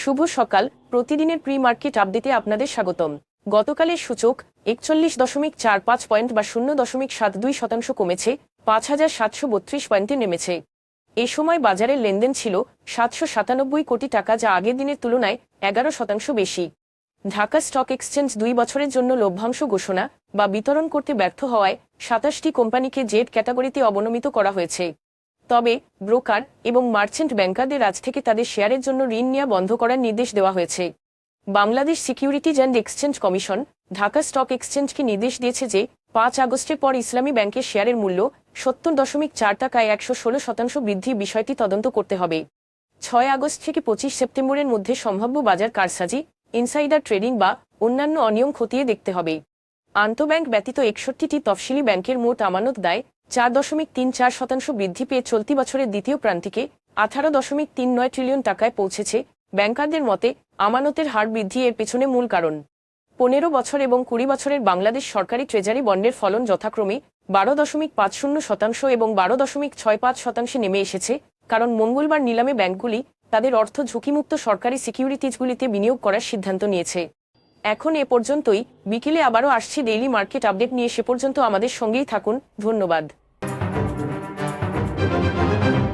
শুভ সকাল। প্রতিদিনের pre market আপডেটে আপনাদের স্বাগতম। গতকালের সূচক একচল্লিশ দশমিক চার পাঁচ পয়েন্ট বা শূন্য দশমিক সাত দুই শতাংশ কমেছে, পাঁচ হাজার সাতশো বত্রিশ পয়েন্টে নেমেছে। এ সময় বাজারের লেনদেন ছিল সাতশো সাতানব্বই কোটি টাকা, যা আগের দিনের তুলনায় এগারো শতাংশ বেশি। ঢাকা স্টক এক্সচেঞ্জ দুই বছরের জন্য লভ্যাংশ ঘোষণা বা বিতরণ করতে ব্যর্থ হওয়ায় সাতাশটি কোম্পানিকে জেড ক্যাটাগরিতে অবনমিত করা হয়েছে। তবে ব্রোকার এবং মার্চেন্ট ব্যাংকারদের আজ থেকে তাদের শেয়ারের জন্য ঋণ নেওয়া বন্ধ করার নির্দেশ দেওয়া হয়েছে। Bangladesh securities and exchange commission, Dhaka stock এক্সচেঞ্জকে নির্দেশ দিয়েছে যে পাঁচ আগস্টের পর ইসলামী ব্যাংকের শেয়ারের মূল্য সত্তর দশমিক চার টাকায় একশো ষোলো শতাংশ বৃদ্ধির বিষয়টি তদন্ত করতে হবে। ছয় আগস্ট থেকে পঁচিশ সেপ্টেম্বরের মধ্যে সম্ভাব্য বাজার কারসাজি, ইনসাইডার ট্রেডিং বা অন্যান্য অনিয়ম খতিয়ে দেখতে হবে। আন্তঃব্যাংক ব্যতীত একষট্টিটি তফসিলি ব্যাংকের মোট আমানত দায় চার দশমিক তিন চার শতাংশ বৃদ্ধি পেয়ে চলতি বছরের দ্বিতীয় প্রান্তিকে আঠারো দশমিক তিন নয় ট্রিলিয়ন টাকায় পৌঁছেছে। ব্যাংকারদের মতে, আমানতের হার বৃদ্ধি এর পেছনে মূল কারণ। পনেরো বছর এবং কুড়ি বছরের বাংলাদেশ সরকারি ট্রেজারি বন্ডের ফলন যথাক্রমে বারো দশমিক পাঁচ শূন্য শতাংশ এবং বারো দশমিক ছয় পাঁচ শতাংশে নেমে এসেছে, কারণ মঙ্গলবার নিলামে ব্যাংকগুলি তাদের অর্থ ঝুঁকিমুক্ত সরকারি সিকিউরিটিজগুলিতে বিনিয়োগ করার সিদ্ধান্ত নিয়েছে। এখন এ পর্যন্তই। বিকেলে আবারও আসছি ডেইলি মার্কেট আপডেট নিয়ে। সে পর্যন্ত আমাদের সঙ্গেই থাকুন। ধন্যবাদ। Thank you.